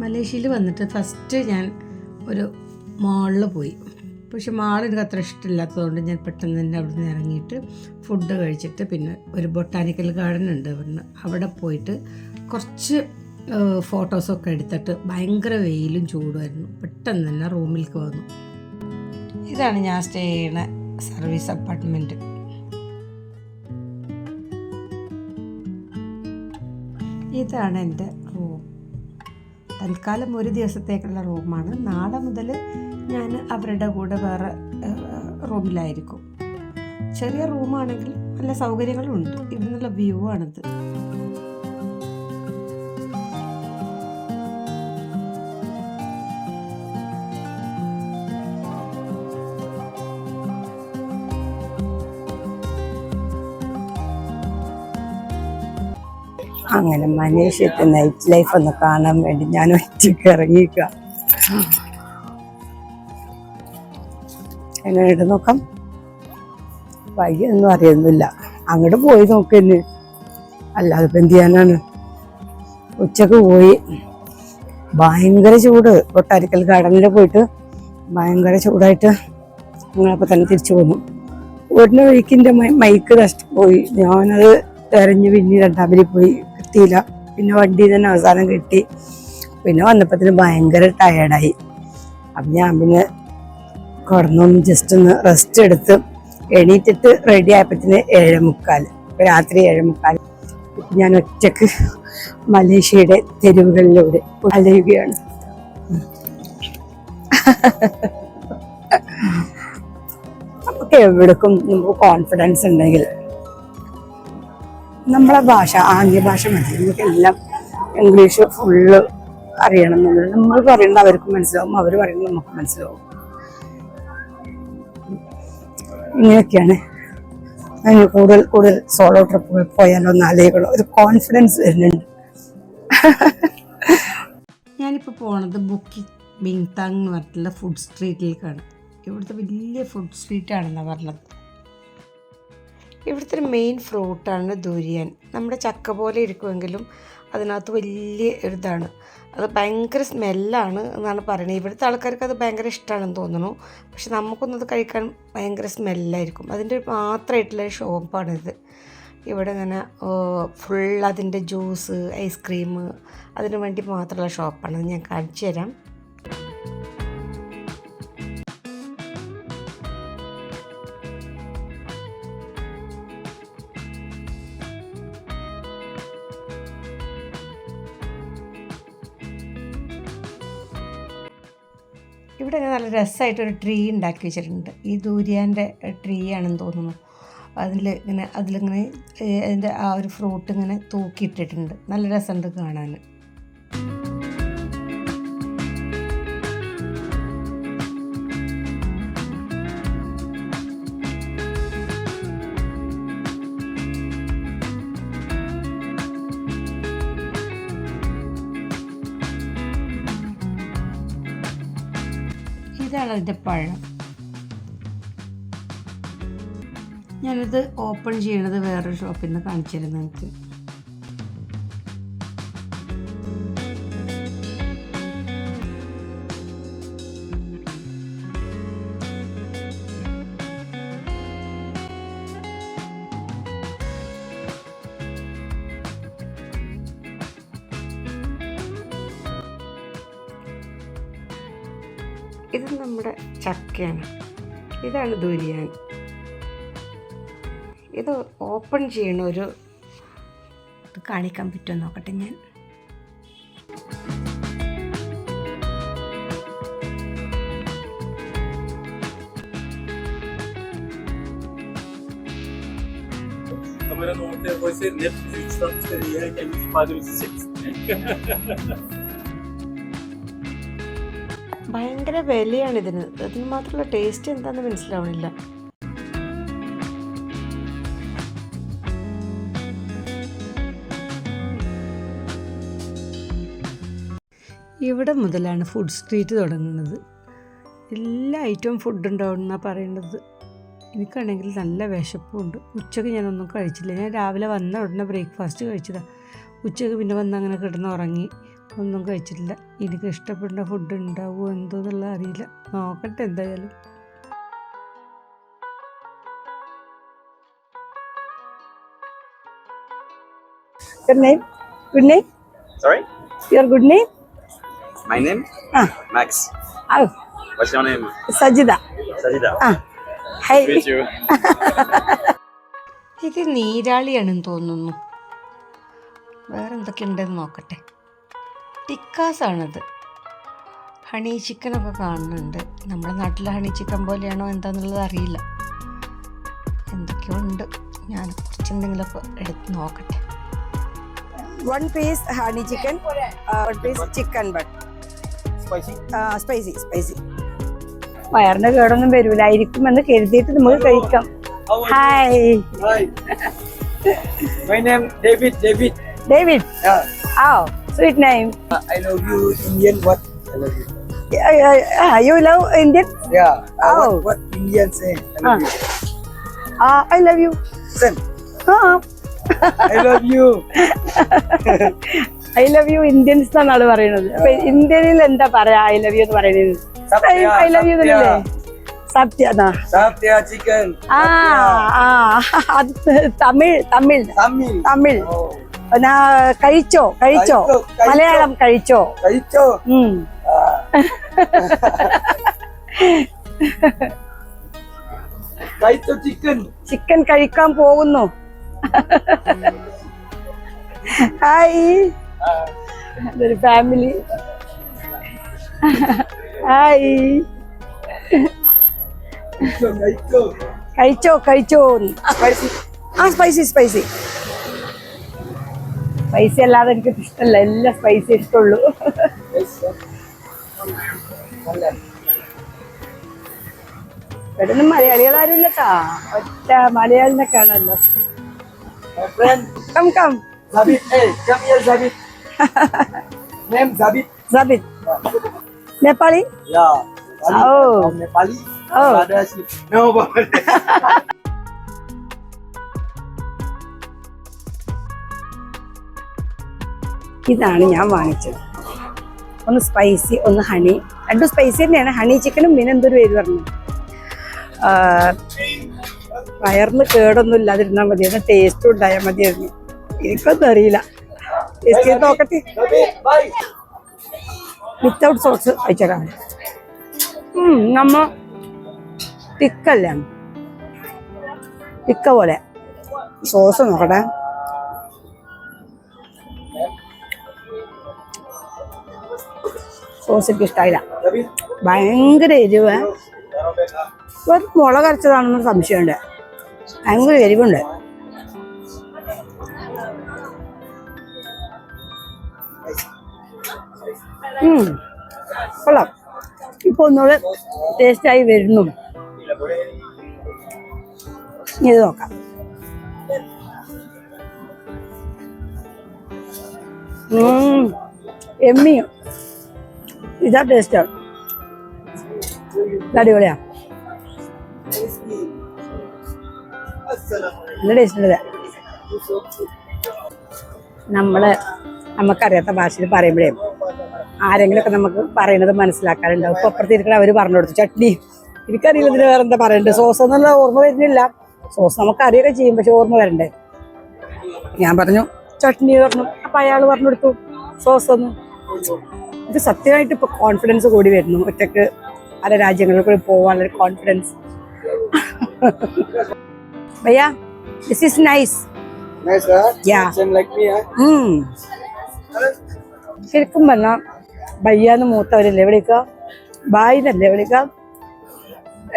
മലേഷ്യയിൽ വന്നിട്ട് ഫസ്റ്റ് ഞാൻ ഒരു മാളിൽ പോയി. പക്ഷെ മാൾ എനിക്ക് അത്ര ഇഷ്ടമില്ലാത്തതുകൊണ്ട് ഞാൻ പെട്ടെന്ന് തന്നെ അവിടെ നിന്ന് ഇറങ്ങിയിട്ട് ഫുഡ് കഴിച്ചിട്ട് പിന്നെ ഒരു ബൊട്ടാനിക്കൽ ഗാർഡൻ ഉണ്ട് അവിടുന്ന്. അവിടെ പോയിട്ട് കുറച്ച് ഫോട്ടോസൊക്കെ എടുത്തിട്ട് ഭയങ്കര വെയിലും ചൂടുമായിരുന്നു. പെട്ടെന്ന് തന്നെ റൂമിലേക്ക് വന്നു. ഇതാണ് ഞാൻ സ്റ്റേ ചെയ്യണ സർവീസ് അപ്പാർട്ട്മെന്റ് ഇതാണ് എന്റെ തൽക്കാലം ഒരു ദിവസത്തേക്കുള്ള റൂമാണ്. നാളെ മുതൽ ഞാൻ അവരുടെ കൂടെ വേറെ റൂമിലായിരിക്കും. ചെറിയ റൂമാണെങ്കിൽ നല്ല സൗകര്യങ്ങളുണ്ട്. നല്ല വ്യൂ ആണിത്. അങ്ങനെ മനീഷത്തെ നൈറ്റ് ലൈഫ് ഒന്ന് കാണാൻ വേണ്ടി ഞാൻ ഒറ്റയ്ക്ക് ഇറങ്ങിക്ക ഇട്ട് നോക്കാം. വഴിയൊന്നും അറിയുന്നില്ല. അങ്ങോട്ട് പോയി നോക്കുന്നു അല്ലാതെ ഇപ്പം എന്ത് ചെയ്യാനാണ്? ഉച്ചയ്ക്ക് പോയി. ഭയങ്കര ചൂട്. കൊട്ടാരിക്കൽ ഗാർഡനിൽ പോയിട്ട് ഭയങ്കര ചൂടായിട്ട് ഞങ്ങളപ്പോൾ തന്നെ തിരിച്ചു പോന്നു ഒരു വഴിക്കിന്റെ മൈക്ക് നഷ്ടം പോയി. ഞാനത് തെരഞ്ഞു പിന്നെ രണ്ടാമതിൽ പോയി. കിട്ടിയില്ല പിന്നെ വണ്ടി തന്നെ അവസാനം കിട്ടി. പിന്നെ വന്നപ്പത്തിന് ഭയങ്കര ടയർഡായി അപ്പം ഞാൻ പിന്നെ കിടന്നൊന്ന് ജസ്റ്റ് ഒന്ന് റെസ്റ്റ് എടുത്ത് എണീറ്റിട്ട് റെഡി ആയപ്പത്തിന് ഏഴ് മുക്കാൽ രാത്രി ഏഴ് മുക്കാൽ ഞാൻ ഒറ്റയ്ക്ക് മലേഷ്യയുടെ തെരുവുകളിലൂടെ അലയുകയാണ്. നമുക്ക് എവിടേക്കും നമുക്ക് കോൺഫിഡൻസ് ഉണ്ടെങ്കിൽ നമ്മളെ ഭാഷ ആംഗ്യ ഭാഷ മതി. നമുക്കെല്ലാം ഇംഗ്ലീഷ് ഫുള്ള് അറിയണം എന്നുള്ളത് നമ്മൾ പറയുന്നത് അവർക്ക് മനസ്സിലാവും അവർ പറയുന്നത് നമുക്ക് മനസ്സിലാവും. ഇങ്ങനെയൊക്കെയാണ്. അതിന് കൂടുതൽ കൂടുതൽ സോളോ ട്രിപ്പുകൾ പോയാലോ നാലേകളോ ഒരു കോൺഫിഡൻസ് വരുന്നുണ്ട്. ഞാനിപ്പോൾ പോണത് ബുക്കി ബിങ്താങ് എന്ന് പറഞ്ഞിട്ടുള്ള ഫുഡ് സ്ട്രീറ്റിലേക്കാണ് ഇവിടുത്തെ വലിയ ഫുഡ് സ്ട്രീറ്റാണെന്നാണ് പറഞ്ഞത്. ഇവിടുത്തെ ഒരു മെയിൻ ഫ്രൂട്ടാണ് ദുരിയൻ നമ്മുടെ ചക്ക പോലെ ഇരിക്കുമെങ്കിലും അതിനകത്ത് വലിയ ഒരിതാണ് അത് ഭയങ്കര സ്മെല്ലാണ് എന്നാണ് പറയുന്നത്. ഇവിടുത്തെ ആൾക്കാർക്ക് അത് ഭയങ്കര ഇഷ്ടമാണെന്ന് തോന്നുന്നു. പക്ഷെ നമുക്കൊന്നും അത് കഴിക്കാൻ ഭയങ്കര സ്മെല്ലായിരിക്കും അതിന്റെ മാത്രമായിട്ടുള്ള ഷോപ്പാണിത് ഇവിടെ ഇങ്ങനെ ഫുൾ അതിന്റെ ജ്യൂസ് ഐസ്ക്രീം അതിനു വേണ്ടി മാത്രമുള്ള ഷോപ്പാണ് ഞാൻ കാണിച്ചു തരാം. രസമായിട്ടൊരു ട്രീ ഉണ്ടാക്കി വെച്ചിട്ടുണ്ട്. ഈ ദൂര്യാന്റെ ട്രീ ആണെന്ന് തോന്നുന്നു. അതിൽ ഇങ്ങനെ അതിലിങ്ങനെ അതിന്റെ ആ ഒരു ഫ്രൂട്ട് ഇങ്ങനെ തൂക്കിയിട്ടിട്ടുണ്ട്. നല്ല രസമുണ്ട് കാണാൻ. ഇതാണ് അതിന്റെ പഴം. ഞാനിത് ഓപ്പൺ ചെയ്യണത് വേറൊരു ഷോപ്പിൽ നിന്ന് കാണിച്ചിരുന്നു എനിക്ക് ഇത് നമ്മുടെ ചക്കയാണ് ഇതാണ് ദുരിയാൻ ഇത് ഓപ്പൺ ചെയ്യണ ഒരു ഇത് കാണിക്കാൻ പറ്റുമോ നോക്കട്ടെ ഞാൻ Kamera noch der Voice Netflix dann ja kendi ifade edeceksin. ഭയങ്കര വിലയാണ് ഇതിന്. അതിന് മാത്രമുള്ള ടേസ്റ്റ് എന്താണെന്ന് മനസ്സിലാവണില്ല. ഇവിടെ മുതലാണ് ഫുഡ് സ്ട്രീറ്റ് തുടങ്ങുന്നത്. എല്ലാ ഐറ്റവും ഫുഡ് ഉണ്ടാവും എന്നാണ് പറയേണ്ടത് എനിക്കാണെങ്കിൽ നല്ല വിശപ്പുണ്ട്. ഉച്ചയ്ക്ക് ഞാനൊന്നും കഴിച്ചില്ല. ഞാൻ രാവിലെ വന്ന ഉടനെ ബ്രേക്ക്ഫാസ്റ്റ് കഴിച്ചതാണ് ഉച്ചയ്ക്ക് പിന്നെ വന്ന് അങ്ങനെ കിടന്ന് ഉറങ്ങി. ഒന്നും കഴിച്ചിട്ടില്ല എനിക്ക് ഇഷ്ടപ്പെടുന്ന ഫുഡ് ഉണ്ടാവുമോ എന്തോ എന്നുള്ള അറിയില്ല നോക്കട്ടെ എന്തായാലും Your name? Good name? Sorry? Your good name? My name? Ah. Max. Oh, What's your name? Sajida. Sajida. Ah. Hi. Meet you. ഇത് നീരാളിയാണെന്ന് തോന്നുന്നു വേറെ എന്തൊക്കെ ഉണ്ടെന്ന് നോക്കട്ടെ ടിക്കാസാണത്. ഹണി ചിക്കനൊക്കെ കാണുന്നുണ്ട്. നമ്മുടെ നാട്ടിലെ ഹണി ചിക്കൻ പോലെയാണോ എന്താണെന്നുള്ളത് അറിയില്ല. എന്തൊക്കെയോ ഉണ്ട് ഞാൻ കുറച്ച് എന്തെങ്കിലുമൊക്കെ എടുത്ത് നോക്കട്ടെ. One piece honey chicken one piece chicken but spicy spicy. വയറിന് കേടൊന്നും വരൂലായിരിക്കുമെന്ന് കരുതിയിട്ട് നമുക്ക് കഴിക്കാം. Hi David David. ഡേവിഡ് ആ ഓ Sweet name Uh, I love you, Indian. What? I love you. You love Indian Yeah. Uh, Oh. what, what Indian say? I love you. I love you Listen. I love you. I love you Indians എന്നാണ് ആള് പറയുന്നത് അപ്പൊ ഇന്ത്യനിൽ എന്താ പറയാ I love U എന്ന് പറയുന്നത് Satya, I love you Satya. എന്നല്ലേ സത്യ എന്നാ Satya chicken. ആ ആ അത് തമിഴ് തമിഴ് Tamil. തമിഴ് പിന്നെ കഴിച്ചോ? മലയാളം കഴിച്ചോ, കഴിച്ചോ. കഴിച്ചോ ചിക്കൻ. ചിക്കൻ കഴിക്കാൻ പോകുന്നു. ഹായ്. അതൊരു ഫാമിലി. ഹായ്. കഴിച്ചോ കഴിച്ചോ. ആ സ്പൈസി സ്പൈസി. സ്പൈസി അല്ലാതെ എനിക്ക് ഇഷ്ടമല്ല എല്ലാം സ്പൈസി ഇഷ്ടമുള്ളൂ പെട്ടെന്ന് മലയാളികളാരും ഇവിടെ ഒന്നും മലയാളികൾ ഇല്ല കേട്ടാ ഒറ്റ മലയാളിനെ കാണല്ലോ നേപ്പാളി ഓ കം കം. സബിത് നേപ്പാളി ഓ. ഇതാണ് ഞാൻ വാങ്ങിച്ചത്. ഒന്ന് സ്പൈസി ഒന്ന് ഹണി രണ്ടും സ്പൈസി തന്നെയാണ്. ഹണി ചിക്കനും പിന്നെ എന്തൊരു പേര് പറഞ്ഞു? വയറിന് കേടൊന്നും ഇല്ലാതിരുന്നാൽ മതിയായിരുന്നു ടേസ്റ്റും ഉണ്ടായാൽ മതിയായിരുന്നു. എനിക്കൊന്നും അറിയില്ല. ടേസ്റ്റ് ചെയ്ത് നോക്കട്ടെ. വിത്തൗട്ട് സോസ് അയച്ചേക്കാം നമ്മ തിക്കല്ലേ തിക്ക പോലെ. സോസ് നോക്കട്ടെ. സോസ് ഇഷ്ടമായില്ല. ഭയങ്കര എരിവ്. ഒരു മുളക് അരച്ചതാണെന്നൊരു സംശയമുണ്ട്. ഭയങ്കര എരിവുണ്ട്. കൊള്ളാം. ഇപ്പൊ ഒന്നുകൂടെ ടേസ്റ്റ് ആയി വരുന്നു. ഇത് നോക്കാം. ഉം. ഇതാ ടേസ്റ്റ് അടിപൊളിയാ. നല്ല ടേസ്റ്റ് ഉണ്ട് നമ്മൾ നമുക്കറിയാത്ത ഭാഷയിൽ പറയുമ്പോഴേ ആരെങ്കിലുമൊക്കെ നമുക്ക് പറയുന്നത് മനസ്സിലാക്കാറുണ്ടാവും. ഇപ്പൊ അപ്പുറത്തിരിക്കണ അവർ പറഞ്ഞു കൊടുത്തു. ചട്നി. എനിക്കറിയില്ല ഇതിന് വേറെ എന്താ പറയണ്ടത് സോസ് എന്നുള്ള ഓർമ്മ വരുന്നില്ല. സോസ് നമുക്ക് അറിയൊക്കെ ചെയ്യും പക്ഷെ ഓർമ്മ വരണ്ടേ? ഞാൻ പറഞ്ഞു ചട്നി പറഞ്ഞു. അപ്പൊ അയാൾ പറഞ്ഞു കൊടുത്തു സോസ് ഒന്നും ഇത് സത്യമായിട്ട് ഇപ്പൊ കോൺഫിഡൻസ് കൂടി വരുന്നു. ഒറ്റയ്ക്ക് പല രാജ്യങ്ങളിൽ കൂടി പോകാനുള്ള കോൺഫിഡൻസ് ഭയ്യാ ദിസ് ഈസ് നൈസ് ശരിക്കും പറഞ്ഞാൽ ഭയ്യാന്ന് മൂത്തവരല്ലേ വിളിക്ക? ബായിന്നല്ലേ വിളിക്കാം?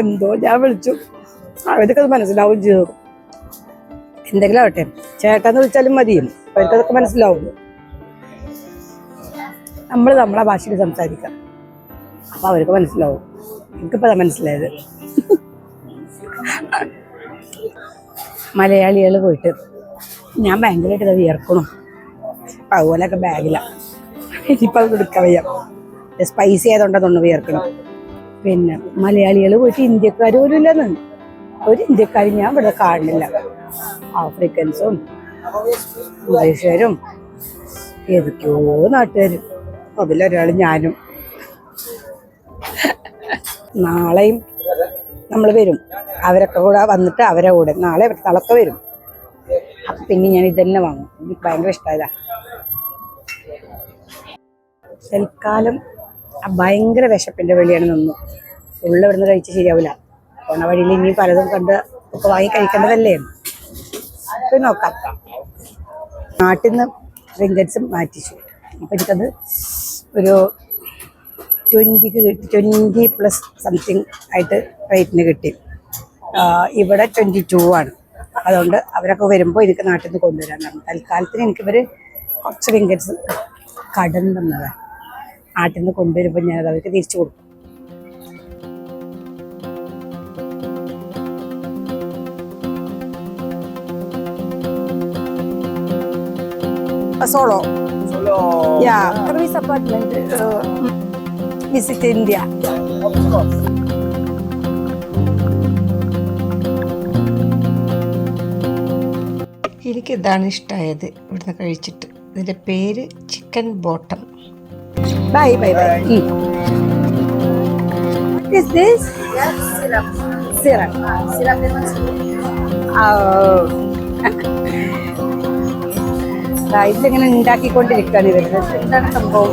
എന്തോ ഞാൻ വിളിച്ചു. അവർക്കത് മനസ്സിലാവും ചെയ്തു എന്തെങ്കിലും ആവട്ടെ. ചേട്ടാന്ന് വിളിച്ചാലും മതിയും അവർക്കതൊക്കെ മനസ്സിലാവും നമ്മൾ നമ്മളെ ഭാഷയിൽ സംസാരിക്കാം. അപ്പൊ അവർക്ക് മനസ്സിലാവും. എനിക്കിപ്പോ അതാ മനസ്സിലായത്. മലയാളികൾ പോയിട്ട് ഞാൻ ഭയങ്കരമായിട്ട് അത് വിയർക്കണം അതുപോലെയൊക്കെ ബാഗിലാണ് ഇനിയിപ്പോൾ അത് എടുക്കാൻ വയ്യ. സ്പൈസി ആയതുകൊണ്ടതൊന്ന് വിയർക്കണം പിന്നെ മലയാളികൾ പോയിട്ട് ഇന്ത്യക്കാർ പോലും ഇല്ലെന്ന്. ഒരു ഇന്ത്യക്കാരും ഞാൻ ഇവിടെ കാണുന്നില്ല. ആഫ്രിക്കൻസും മലേഷ്യരും ഏതൊക്കെയോ നാട്ടുകാരും. അതിലൊരാൾ ഞാനും. നാളെയും നമ്മൾ വരും. അവരൊക്കെ കൂടെ വന്നിട്ട് അവരെ കൂടെ. നാളെ മറ്റന്നാളൊക്കെ വരും. അപ്പം പിന്നെ ഞാൻ ഇതന്നെ വാങ്ങും. എനിക്ക് ഭയങ്കര ഇഷ്ടമായതാ തൽക്കാലം ഭയങ്കര വിശപ്പിന്റെ വെളിയാണ് നിന്നു. ഉള്ള ഇവിടുന്ന് കഴിച്ച് ശരിയാവില്ല പോണ വഴിയിൽ ഇനി പലതും കണ്ട് ഒക്കെ വാങ്ങി കഴിക്കേണ്ടതല്ലേ? നോക്കാം. നാട്ടിൽ നിന്ന് റിങ്കറ്റ്സും മാറ്റിച്ചു. അപ്പം എനിക്കത് ഒരു ട്വന്റിക്ക് കിട്ടി ട്വന്റി പ്ലസ് സംതിങ് ആയിട്ട് റേറ്റിന് കിട്ടി. ഇവിടെ ട്വന്റി ടു ആണ്. അതുകൊണ്ട് അവരൊക്കെ വരുമ്പോൾ എനിക്ക് നാട്ടിൽ നിന്ന് കൊണ്ടുവരാൻ പറഞ്ഞു. തൽക്കാലത്തിന് എനിക്കിവർ കുറച്ച് റിങ്കറ്റ്സ് കടം തന്നതാണ് നാട്ടിൽ നിന്ന് കൊണ്ടുവരുമ്പോൾ ഞാനത് അവർക്ക് തിരിച്ചു കൊടുക്കും. Solo. Yeah, service apartment. Uh, visit India. Of course. എനിക്ക് ഇതാണ് ഇഷ്ടമായത് ഇവിടുന്ന് കഴിച്ചിട്ട് ഇതിൻ്റെ പേര് chicken bottom Bye, bye, bye. Mm. What is this? Syrup. Syrup. Syrup ഇതിങ്ങനെ ഉണ്ടാക്കിക്കൊണ്ടിരിക്കുകയാണ് ഇവർ. എന്താണ് സംഭവം?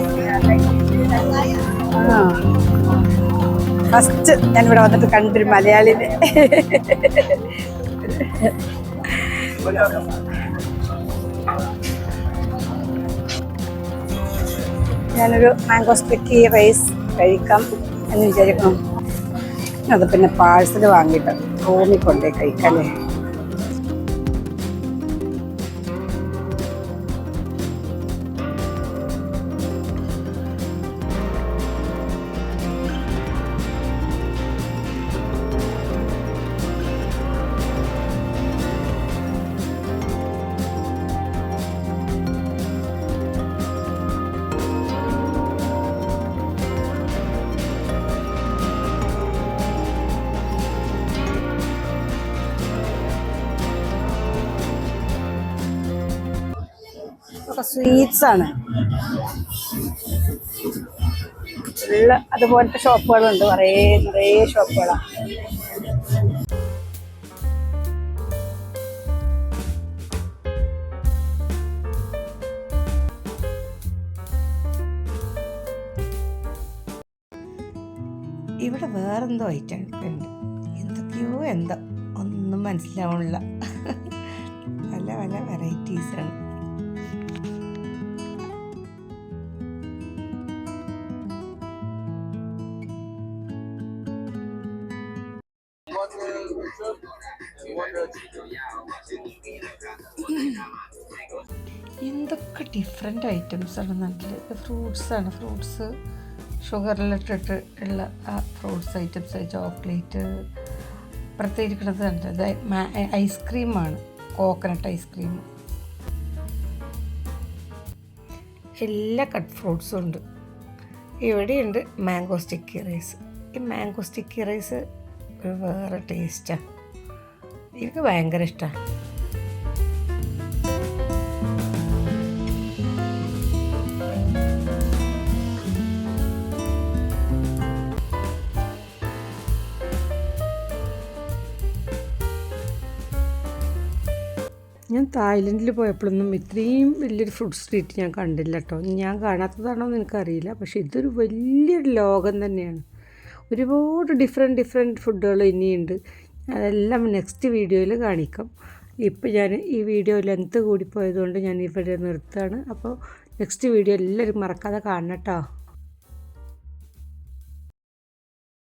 ഫസ്റ്റ് ഇവിടെ വന്നിട്ട് കണ്ടൊരു മലയാളിനെ. ഞാനൊരു മാംഗോ സ്റ്റിക്കി റൈസ് കഴിക്കാം എന്ന് വിചാരിക്കണം അത് പിന്നെ പാഴ്സൽ വാങ്ങിയിട്ട് റൂമിൽ കൊണ്ടേ കഴിക്കാല്ലേ ഒക്കെ സ്വീറ്റ്സ് ആണ്. ഉള്ള അതുപോലത്തെ ഷോപ്പുകളുണ്ട്. കുറേ നിറയെ ഷോപ്പുകളാണ് ഇവിടെ വേറെന്തോ ഐറ്റം ഉണ്ട്. എന്തൊക്കെയോ എന്തോ. ഒന്നും മനസ്സിലാവണില്ല. പല പല വെറൈറ്റീസാണ് എന്തൊക്കെ ഡിഫറെന്റ് ഐറ്റംസ് ആണ് നാട്ടിൽ ഫ്രൂട്ട്സ് ആണ്. ഫ്രൂട്ട്സ് ഷുഗറിലിട്ടിട്ട് ഉള്ള ആ ഫ്രൂട്ട്സ് ഐറ്റംസ് ചോക്ലേറ്റ് പ്രത്യേകിക്കുന്നത് കണ്ടത് ഐസ്ക്രീമാണ് കോക്കനട്ട് ഐസ്ക്രീം എല്ലാ കട്ട് ഫ്രൂട്ട്സും ഉണ്ട്. ഇവിടെയുണ്ട് മാംഗോ സ്റ്റിക്കി റൈസ് ഈ മാംഗോ സ്റ്റിക്കി റൈസ് ഒരു വേറെ ടേസ്റ്റാണ് എനിക്ക് ഭയങ്കര ഇഷ്ടമാണ് ഞാൻ തായ്ലൻഡിൽ പോയപ്പോഴൊന്നും ഇത്രയും വലിയൊരു ഫുഡ് സ്ട്രീറ്റ് ഞാൻ കണ്ടില്ല കേട്ടോ ഞാൻ കാണാത്തതാണോ എന്ന് എനിക്കറിയില്ല പക്ഷേ ഇതൊരു വലിയൊരു ലോകം തന്നെയാണ്. ഒരുപാട് ഡിഫറെന്റ് ഡിഫറെന്റ് ഫുഡുകൾ ഇനിയുണ്ട്. അതെല്ലാം നെക്സ്റ്റ് വീഡിയോയിൽ കാണിക്കാം. ഇപ്പോൾ ഞാൻ ഈ വീഡിയോ ലെങ്ത്ത് കൂടിപ്പോയതുകൊണ്ട് ഞാൻ ഇവിടെ നിർത്തുകയാണ്. അപ്പോൾ നെക്സ്റ്റ് വീഡിയോ എല്ലാവരും മറക്കാതെ കാണണം കേട്ടോ